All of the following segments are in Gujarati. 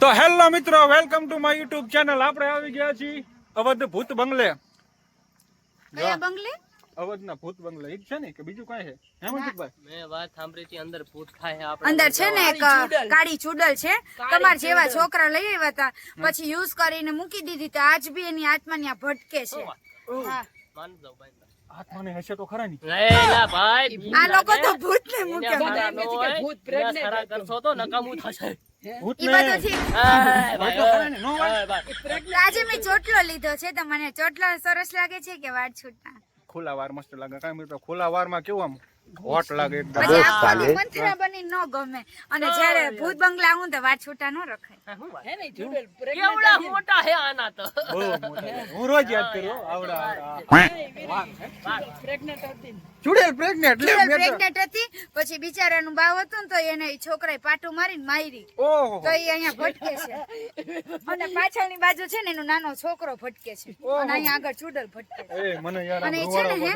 તો હેલો મિત્રો welcome to my YouTube channel. આપણે આવી ગયા છીએ અવધ ભૂત બંગલે. કયા બંગલે? અવધના ભૂત બંગલે. ઈ છે ને કે બીજું કાંઈ છે? હે મેં વાત સાંભળી હતી અંદર ભૂત થાય આપણે. અંદર છે ને એક કાળી ચૂડલ છે. તમાર જેવા છોકરા લઈ આવ્યા હતા પછી યુઝ કરીને મૂકી દીધી તો આજ બી એની આત્મા ત્યાં ભટકે છે. હા. માની જાઉં ભાઈ. આત્માને હશે તો ખરા ની. નહીં ના ભાઈ. આ લોકો તો ભૂત ને મૂકે એને સારા કરશો તો નકામું થશે. આજે મેં ચોટલો લીધો છે તો મને ચોટલો સરસ લાગે છે કે વાળ છૂટના? ખુલ્લા વાર મસ્ત લાગે. કાંઈ મિત્રો ખુલ્લા વારમાં કેવું આમ? હોટ લાગે એકદમ. બની ન ગમે. અને જ્યારે ભૂત બંગલા હું તો વાત છૂટા ન રખાય. શું જુડેલ કેવડા મોટા હે આના તો. બહુ મોટા હું રોજ યાદ કરું હો, આવડા આવડા ચુડેલ પ્રેગ્નેટ લે મેં તો- પ્રેગ્નેટ હતી પછી બિચારાનું બાવ હતું ને તો એને છોકરાએ પાટું મારીને મારી. ઓહો. તો એ અહીંયા ભટકે છે. અને પાછળની બાજુ છે ને એનો નાનો છોકરો ભટકે છે. અને અહીંયા આગળ જુડેલ ભટકે છે. એ મને યાર અને એ છે ને હે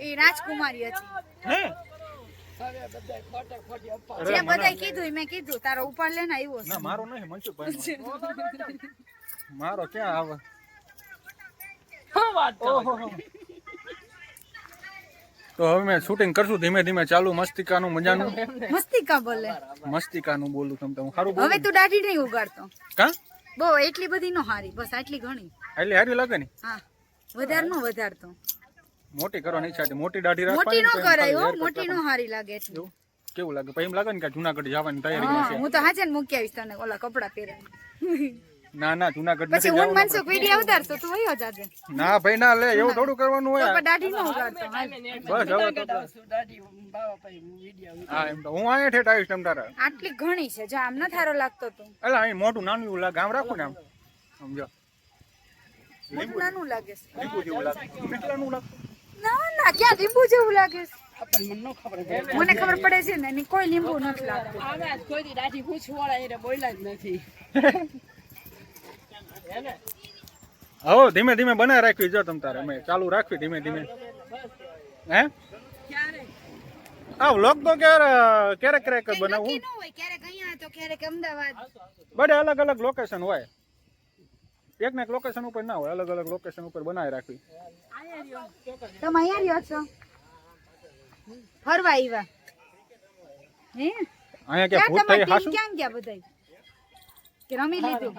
એ રાજકુમારી હતી. હે? જે બધાય કીધું મેં કીધું તારો ઉપાડ લે આવ્યો ના મારો નહીં મનસુખભાઈ મારો ક્યાં આવે? શું વાત કરો છો? તો હવે મેં શૂટિંગ કરશું ધીમે ધીમે ચાલુ મસ્તિકાનું મજાનું. મસ્તી કા બોલે. મસ્તિકાનું બોલું તમ તમે સારું હવે તું દાઢી નહીં ઉગાડતો. કા? બહુ એટલી બધી નો હારી બસ આટલી ઘણી. એટલે હારી લાગે ને? હા વધારે નો વધારતો. મોટી કરવાની ઈચ્છા હતી. મોટી દાઢી મોટી રાખવાની નો તો એમ કરાય હો ખાલી મોટી નો હારી લાગે એટલી. એવું? કેવું લાગે? પછી એમ લાગે ને કે જુનાગઢ જવાની તૈયારી છે. હું તો હાજે ને મૂકી આવીશ તને ઓલા કપડા પહેરાવી ના ના જુનાગઢ પછી નથી હું જવાનું. મનસુખ વીડિયો ઉતારશો તું વયો જાજે ના ભાઈ ના લે એવું થોડું કરવાનું હોય. પણ દાઢી નો ઉગાડતો હાલ. બસ હવે તો હા એમ તો. હું અહીંયા ઠેઠ આવીશ તમ તારે. આટલી ઘણી છે જો આમ ન થારો લાગતો તું. એટલે અહીં મોટું નાનું એવું લાગે. આમ રાખું ને આમ. સમજો. મોટું નાનું લાગે છે. લીંબુ જેવું લાગે. મીઠાનું લાગે ક્યાં લીંબુ જેવું લાગે છે? મને ખબર પડે છે ને એની કોઈ લીંબુ નથી લાગતું. હવે ધીમે ધીમે બનાવી રાખવી જો તમ તારે અમે ચાલુ રાખવી ધીમે ધીમે. હે? આ વ્લોગ તો ક્યારે ક્યારેક ક્યારેક બનાવું. ક્યારેક અહીંયા તો ક્યારેક અમદાવાદ. બધે અલગ અલગ લોકેશન હોય. એક ને એક લોકેશન ઉપર ના હોય અલગ અલગ લોકેશન ઉપર બનાવી રાખવી. તમે અહીંયા રહ્યો છો? ફરવા આવ્યા? હે? અહીંયા ક્યાં ભૂત થઈ હાસુ? કેમ ગયા બધાય? કે રમી લીધું?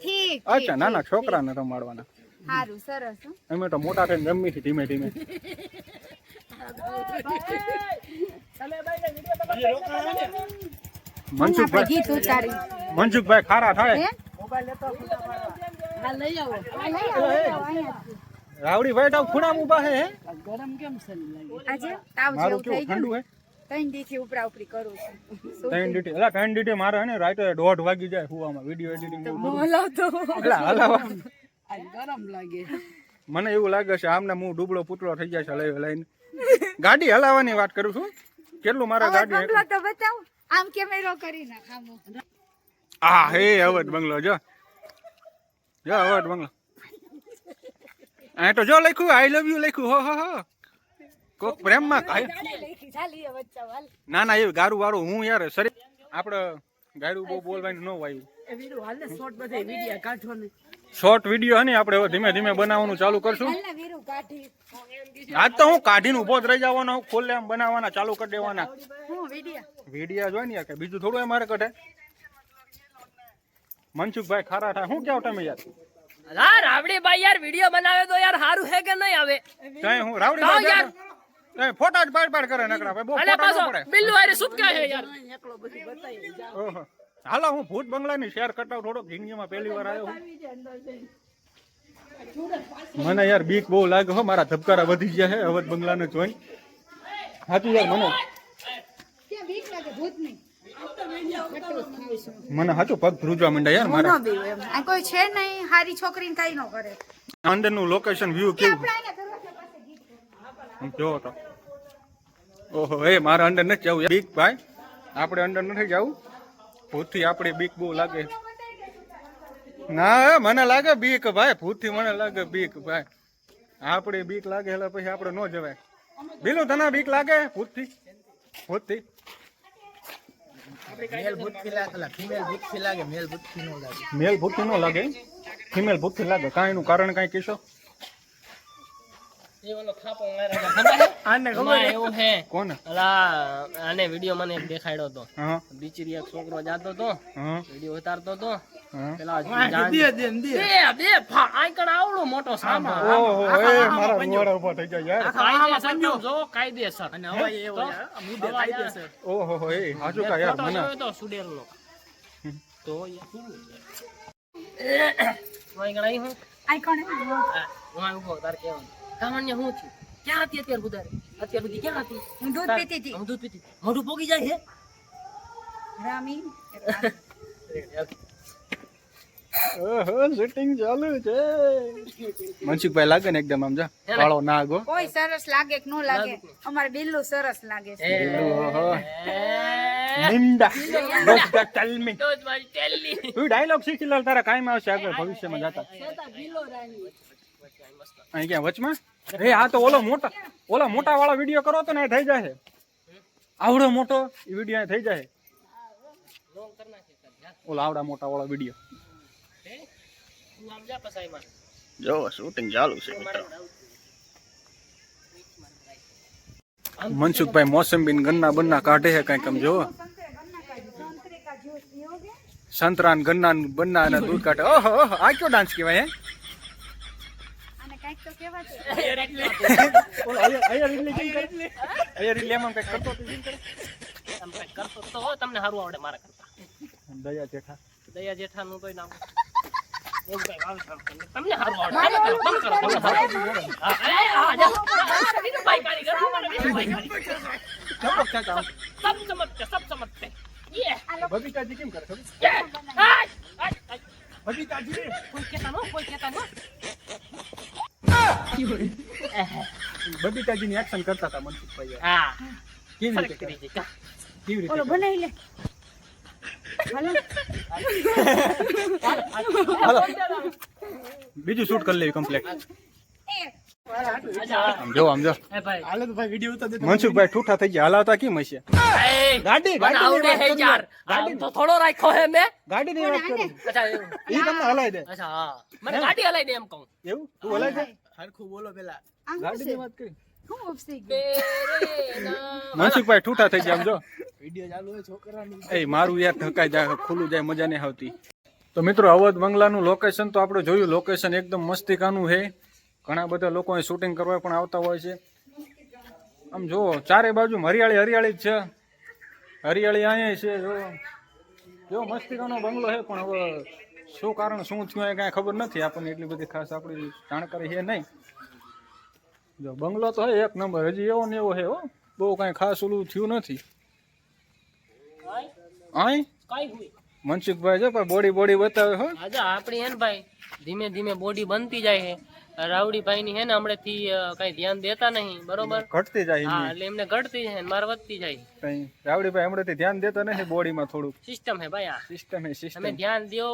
ઠીક અચ્છા નાના છોકરાને રમાડવાના. સારું સરસ અમે તો મોટા થઈને રમી છીએ ધીમે ધીમે. મનસુખભાઈ ગીત ઉતારી. મનસુખભાઈ ખારા થાય. હે રાવડી ભાઈ તો ખૂણામાં ઊભા હે હે? આજે તાવ જેવું ઠંડુ થઈ ગયું. હે? ત્રણ દી ઉપરા ઉપરી કરું છું. ત્રણ ડીટી એટલે ત્રણ ડીટી મારે હે ને રાતે દોઢ વાગી જાય હુવામાં વીડિયો એડિટિંગ બોલો તો એટલે હલાવા મને એવું લાગે છે આમને હું ડૂબળો પૂતળો થઈ જાય છે લઈ લઈને. ગાડી હલાવવાની વાત કરું છું. કેટલું મારા ગાડી તો બતાવ. આમ કેમેરો કરી નાખ. આમ આ હે અવધ બંગલો જો જો અવધ બંગલો આ તો જો લખ્યું આઈ લવ યુ લખ્યું હો હો હો કોક પ્રેમમાં ના ના એ ગારું વાળું હું યાર સરી આપણે ગારું બહુ બોલવાનું ન વાયું શોર્ટ વીડિયો હે ને આપણે હવે ધીમે ધીમે બનાવવાનું ચાલુ કરશું. આજ તો હું કાઢીને ઊભો જ રહી જવાનો હું ખોલે એમ બનાવવાના ચાલુ કરી દેવાના. હું વિડિયા વિડીયા જોઈ ને યાર કે બીજું થોડું એ મારે કઢે. મનસુખભાઈ ખારા થાય. શું કેવું તમે યાર? અલા, રાવડી ભાઈ યાર વીડિયો બનાવે તો યાર સારું હે કે નહીં આવે? કઈ હું રાવડી હા, ભાઈ યાર. ફોટા જ પાડ પાડ કરે નકરા ભાઈ બહુ ફોટા ન પડે. બિલ્લુ હારે શું કહે છે યાર? ઓહો. હાલો હું ભૂત બંગલાની શેર કટાવ થોડોક જિંદગીમાં પહેલી વાર આવ્યો હું. મને યાર બીક બહુ લાગે હો મારા ધબકારા વધી ગયા છે અવધ બંગલાને જોઈ સાચું યાર મને બીક લાગે ભૂત નહીં મને સાચું પગ ધ્રુજવા માંડ્યા યાર મારા. આ કોઈ છે નહીં હારી છોકરીને કઈ ન કરે. અંદરનું લોકેશન વ્યૂ કેવું? જોવો તો. ઓહો એ મારા અંદર નથી જવું બીક ભાઈ આપણે અંદર નથી જવું. ભૂતથી આપણે બીક બહુ લાગે. ના મને લાગે બીક ભાઈ. ભૂતથી મને લાગે બીક ભાઈ. આપણે બીક લાગે એટલે પછી આપણે ન જવાય. બીલું તને બીક લાગે? ભૂતથી? ભૂતથી? મેલ ભૂતથી લાગે ફિમેલ ભૂતથી લાગે મેલ ભૂતથી ન લાગે. મેલ ભૂતથી ન લાગે ફિમેલ ભૂતથી લાગે? કાંઈ નું કારણ કાંઈ કહેશો? હતો. આને એવું હે કોને? અલા આને વીડિયો મને દેખાડ્યો હતો બીચરી એક છોકરો જાતો તો. વીડિયો ઉતારતો તો. મોટો સામા ઓહો એ મારા ઊભા થઈ ગયા યાર કાયદેસર તમે જો કાયદેસર અને અવાજ એવો મુદ્દે કાયદેસર. ઓહો એ હાજુ કા યાર મને જોયો તો સુડેલનો. તો યાર. વાંઈ ગણાય હું? આઈ કોણ હા, વાંઈ ઊભો, તારે કહેવાનું. હું થયું? ક્યાં હતી અત્યાર સુધારે? અત્યાર સુધી ક્યાં હતી? હું દૂધ પીતી હતી હું દૂધ પીતી. મોઢું પોગી જાય છે? રામી ઓહો શૂટિંગ ચાલુ છે. મનસુખભાઈ લાગે ને એકદમ આમ જા કાળો ના હો કોઈ સરસ લાગે કે ન લાગે? અમારે બિલ્લુ સરસ લાગે છે. ઓહો. નિંદા. બસ ધ ટેલ મી તો જ મારી ટેલની. હું ડાયલોગ શીખી લઉં તારા કાયમ આવશે આગળ ભવિષ્યમાં જાતા. અહીં ક્યાં વચમાં? એ આ તો ઓલો મોટા ઓલા મોટા વાળા વીડિયો કરો તો ને એ થઈ જાય આવડો મોટો એ વીડિયો થઈ જાય લોંગ કર નાખે તાર, જા. ઓલા આવડા મોટા વાળા વીડિયો જા શૂટિંગ ચાલુ છે મનસુખભાઈ મોસંબી ગન્ના બન્ના કાઢે છે કંઈક આમ જો. સંતરા ને ગન્ના બન્ના અને દૂધ કાઢે. ઓહો ઓહો આ કયો ડાન્સ કહેવાય હે? દયા કંઈક તો કેવા છે. ઓલો અહીંયા અહીંયા રીલે કેમ કરે. અહીંયા રીલે એમ કંઈક કરતો તો કેમ કરે. આમ કંઈક કરતો તો હો, તમને સારું આવડે મારા કરતા. દયા જેઠા. નું જેઠાનું નામ એવું કંઈક આવે છે આમ કરીને. તમને સારું આવડે. તમે કરો તમે કરો. હા, હા, જા. બીજું ભાઈ કારીગર, અમારે બીજું ભાઈ કારીગર. ચમક ક્યાં કામ સબ સમજતે સબ સમજતે યે. બબીતાજી કેમ કરે ખબર હાય, હાય, હાય. બબીતાજી. કોઈ નો કોઈ કહેતા નો બબીતાજી ની એક્શન કરતા હતા મનસુખભાઈ હા. કેવી રીતે કરે? કરી? છે કા. કેવી રીતે ઓલો બનાવી લે. હાલો. બીજું શૂટ કરી લેવી કમ્પ્લીટ જો આમ જો. એ ભાઈ. હાલે તો ભાઈ વીડિયો ઉતાર દે મનસુખભાઈ ઠૂઠા થઈ ગયા. હલાવતા કેમ હશે? એ, ગાડી હે યાર. ગાડી તો થોડો રાખ્યો હે મેં. ગાડી ની વાત કરું. અચ્છા ઈ તમને હલાઈ દે. અચ્છા મને ગાડી હલાઈ દે એમ કહું. એવું? તું હલાઈ દે? હરખું બોલો પેલા. ગાડી ની વાત કરી. હું ઉપસી ગઈ ઠૂઠા થઈ ગયા આમ જો. વીડિયો ચાલુ હોય છોકરાની. એ મારું યાર ઠકાઈ જાય ખુલ્લું જાય મજા નહીં આવતી. તો મિત્રો અવધ બંગલાનું લોકેશન તો આપણે જોયું લોકેશન એકદમ મસ્તિકાનું છે. ઘણા બધા લોકો અહીં શૂટિંગ કરવા પણ આવતા હોય છે. આમ જુઓ ચારે બાજુ હરિયાળી હરિયાળી જ છે. હરિયાળી અહીંયા છે જો જો મસ્તિકાનો બંગલો છે પણ હવે શું કારણ શું થયું એ કાંઈ ખબર નથી આપણને. એટલી બધી ખાસ આપણી જાણકારી છે નહીં. જો બંગલો તો હે એક નંબર. હજી એવો ને એવો છે હો. બહુ કાંઈ ખાસ ઓલું થયું નથી. આય મનસુખભાઈ જો પણ બોડી બોડી બતાવે હો. આજા આપણી હે ને ભાઈ ધીમે ધીમે બોડી બનતી જાય હે. રાવડી ભાઈ ની હે ને હમણાં થી કઈ ધ્યાન દેતા નહીં બરોબર? ઘટતી જાય હા એટલે એમને ઘટતી જાય માર વધતી જાય. કઈ રાવડીભાઈ હમણાંથી ધ્યાન દેતા નથી બોડીમાં થોડુંક. સિસ્ટમ હે ભાઈ આ. સિસ્ટમ હે તમે ધ્યાન દ્યો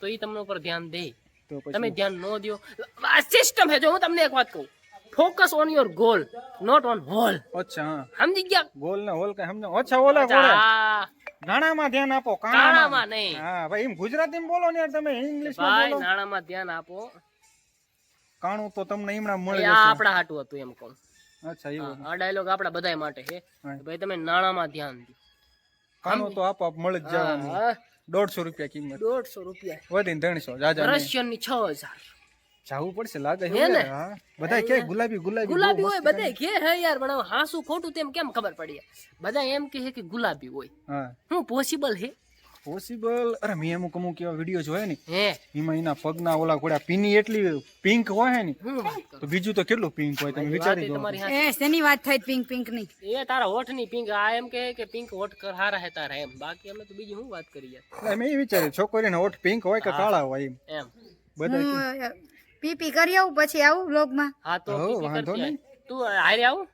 તો ઈ તમને ઉપર ધ્યાન દે. તો તમે ધ્યાન નો દો. આ સિસ્ટમ હે જો હું તમને એક વાત કહું. Focus on your goal not on whole અચ્છા સમજી ગયા? ગોલ ને હોલ કઈ સમજો ઓલા અચ્છા, બોલે આ નાણામાં ધ્યાન આપો કાણામાં. નહીં. હા ભાઈ એમ ગુજરાતીમાં બોલો ને યાર તમે ઇંગ્લિશમાં બોલો. નાણામાં ધ્યાન આપો. કાણું તો તમને હમણાં મળી આ જશે. આપણા હાટું હતું એમ કહું. અચ્છા એવું. આ ડાયલોગ આપણા બધાય માટે છે. ભાઈ તમે નાણામાં ધ્યાન દો. કાણું તો આપોઆપ મળી જ જવાનું. દોઢસો રૂપિયા કિંમત. દોઢસો રૂપિયા. વધીને ત્રણસો. જાજા રશિયનની છ હજાર. જાવું પડશે લાગે હે ને? બધા કે ગુલાબી ગુલાબી ગુલાબી હોય બધા કે હે યાર પણ હાસુ ખોટું તેમ કેમ ખબર પડી? બધા એમ કે કે ગુલાબી હોય. હા. શું પોસિબલ હે? પોસિબલ અરે મેં અમુક અમુક એવા વીડિયો જોયા ને એમાં એના પગના ઓલા ઘોડા પીની એટલી પિંક હોય ને તો બીજું તો કેટલું પિંક હોય તમે વિચારી લો. એ શેની વાત થાય પિંક પિંકની? એ તારા હોઠની પિંક આ એમ કે કે પિંક હોઠ કર હારા હે તારા એમ. બાકી અમે તો બીજી શું વાત કરી યાર મેં એ વિચાર્યું છોકરીને હોઠ પિંક હોય કે કાળા હોય એમ. એમ. બધા હું પીપી કરી આવું પછી આવું વ્લોગમાં. હા તો પીપી વાંધો નહીં. તું હારે આવું.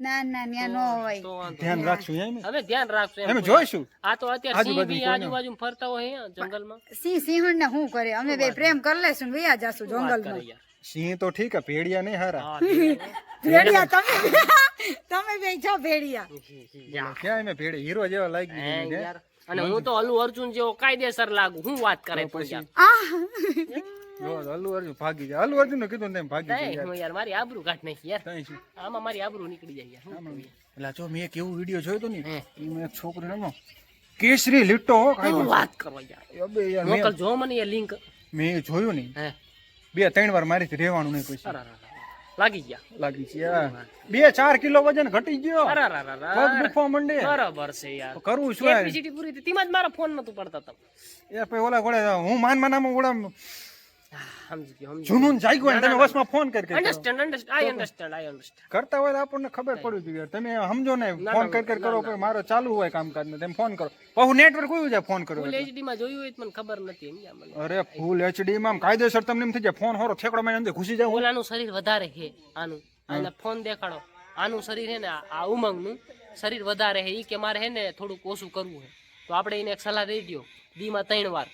ના ના ન્યા નો હોય. ધ્યાન રાખશું એમ. હવે ધ્યાન રાખજો એમ એમ જોઈશું. આ તો અત્યારે સિંહ બી આજુબાજુ ફરતા હોય જંગલમાં. સિંહ સિંહણ ને શું કરે? અમે બે પ્રેમ કરી લેશું ને વયા જાશું જંગલમાં. સિંહ તો ઠીક હે ભેડિયા નહીં હારા. હા, ભેડિયા તમે તમે બે છો ભેડિયા. ક્યાં ભેડી હીરો જેવા લાગી હે ગયું યાર અને હું તો અલ્લુ અર્જુન જેવો કાયદેસર લાગુ. હું વાત કરે પછી અલ્લુ અર્જુન ભાગી જાય. અલ્લુ અર્જુન કીધું ને ભાગી જાય હું યાર મારી આબરૂ કાઢ નાખી યાર. આમાં મારી આબરૂ નીકળી જાય યાર? એટલે જો મેં એક એવું વીડિયો જોયો તો ને. એમાં એક છોકરી રમો કેસરી લીટો કાઈ વાત કરો યાર. અબે યાર મેં મોકલ જો મને એ લિંક. મેં જોયું નહીં બે ત્રણ વાર મારી રહેવાનું નહીં પછી. લાગી ગયા. લાગી ગયા. બે ચાર કિલો વજન ઘટી ગયો. પગ. દુખવા માંડે. બરાબર છે યાર. કરવું શું યાર? કેપેસિટી પૂરી થઈ તેમાં જ મારા ફોન નતું પડતા તમે. એ પછી ઓલા ઘોડે હું માન માનામાં ઓલા સમજી ગયો જાગ્યું હોય તમે વસમાં ફોન કરી understand understand I understand I understand કરતા હોય આપણને ખબર પડવી જોઈએ. તમે સમજો ને ફોન કરી કરી કરો કે મારો ચાલુ હોય કામકાજ ને તેમ ફોન કરો. બહુ નેટવર્ક કયું છે ફોન કરો ફૂલ એચડી માં જોયું હોય તો મને ખબર નથી મને. અરે ફૂલ એચડી માં કાયદેસર તમને એમ થઈ જાય. ફોન હોરો ઠેકડો માં અંદર ઘુસી જાવ ઓલાનું શરીર વધારે છે આનું. અને ફોન દેખાડો. આનું શરીર હે ને આ- ઉમંગ ઉમંગનું શરીર વધારે છે. ઈ કે મારે હે ને થોડુંક ઓછું કરવું છે. તો આપણે એને એક સલાહ દઈ દો દીમાં ત્રણ વાર.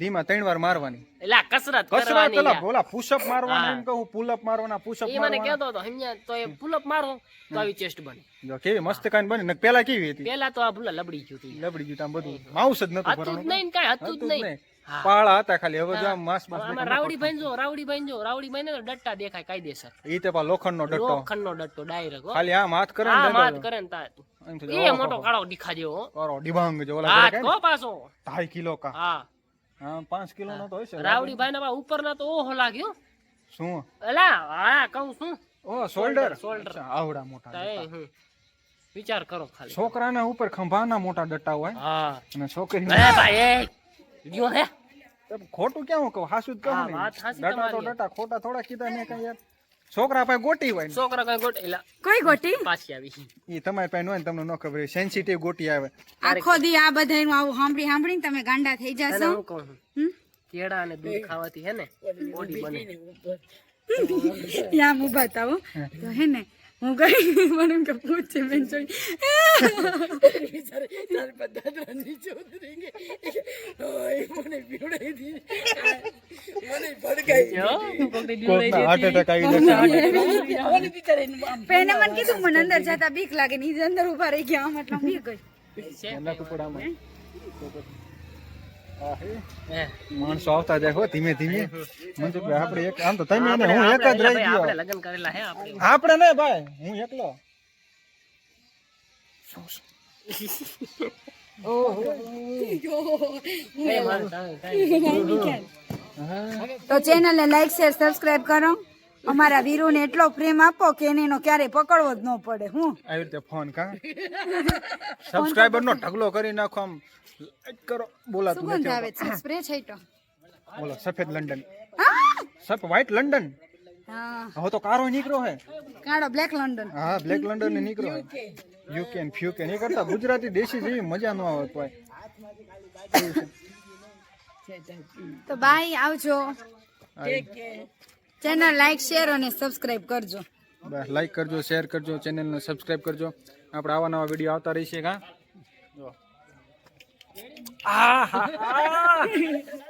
ધીમા ત્રણ વાર મારવાની. એટલે કસરત કસરત એટલે બોલા પુશઅપ મારવાના હા. એમ કહું પુલઅપ મારવાના પુશઅપ એ મને કહેતો હતો સમજ્યા તો એ પુલઅપ મારો તો આવી ચેસ્ટ બને. જો કેવી મસ્ત કાન બની. ને પેલા કેવી હતી? પેલા તો આ ભૂલા લબડી ગયું હતું લબડી ગયું આમ બધું. માઉસ જ નતું હતું નહીં કાઈ હતું જ નહીં. પાળા હતા ખાલી. હવે જો માસ માસ રાવડી ભાઈ જો રાવડી ભાઈ જો રાવડી ભાઈ ને તો ડટ્ટા દેખાય કાયદેસર. ઈ તે પા લોખંડ નો ડટ્ટો. લોખંડ નો ડટ્ટો ડાયરેક્ટ ખાલી આમ હાથ કરે ને તો કરે ને તા એ મોટો કાળો દેખા જેવો હો. કરો ડિબાંગ જો ઓલા હાથ કરે કો પાછો. ઢાઈ કિલો કા. હા. હા પાંચ કિલો નો તો હોય છે રાવડી ભાઈ ના ઉપર ના તો ઓહો લાગ્યો. શું? અલા હા કહું શું ઓ શોલ્ડર શોલ્ડર આવડા મોટા વિચાર કરો ખાલી. છોકરાના ઉપર ખંભાના મોટા ડટ્ટા હોય હા. અને છોકરી ભાઈ ગયો હે. ખોટું ક્યાં હું કહું? હાસુ જ કહું ને. ડટ્ટા તો ડટ્ટા ખોટા થોડા કીધા મેં કઈ યાર. છોકરા પાસે ગોટી હોય છોકરા પાસે ગોટી કોઈ કઈ ગોટી? પાછી આવી. ઈ તમારી પાસે હોય ને તમને ન ખબર સેન્સિટિવ ગોટી આવે. આખો દી આ બધાનું આવું સાંભળી સાંભળીને તમે ગાંડા થઈ જશો. હું કહું કેળા અને દૂધ ખાવાથી હે ને બોડી બને. યા હું. બતાવું તો હે ને હું ગઈ મને કે પૂછે મેં જોઈ. જો, કોકની મને કોકના હાર્ટ એટેક આવી જશે. પેને મને કીધું મને અંદર જતા બીક લાગે ને અંદર ઊભા રહી ગયા આમ એટલે બી ગઈ. માણસો આવતા જાય હો ધીમે ધીમે. મનસુખભાઈ આપણે એક આમ તો તમે અને આપણે- હું એક જ આપણે- રહી આપણે ગયો. લગ્ન કરેલા હે આપણે. આપણે ને ભાઈ હું એકલો. ઓહો. ઓહો. તો ચેનલને લાઈક શેર સબસ્ક્રાઇબ કરો. અમારા વીરુને એટલો પ્રેમ આપો કે એને એનો ક્યારેય પકડવો જ ન પડે હું. આવી રીતે ફોન કા? સબસ્ક્રાઇબર નો ઢગલો કરી નાખો આમ. લાઈક કરો. બોલાતું સુગંધ નથી આવે છે સ્પ્રે છે તો. બોલો સફેદ લંડન. હા? સફ વ્હાઈટ લંડન? હા. હવે તો કારો નીકળો હે. કાળો બ્લેક લંડન. હા બ્લેક લંડન ને નીકળ્યો હે. યુકે ને ફ્યુકે નહીં કરતા ગુજરાતી દેશી જેવી મજા ન આવે તોય તો બાય આવજો. ચેનલ લાઈક શેર અને સબસ્ક્રાઇબ કરજો. બસ લાઈક કરજો શેર કરજો ચેનલને સબસ્ક્રાઇબ કરજો. આપણે આવા નવા વીડિયો આવતા રહીશે કા જો. આ હા હા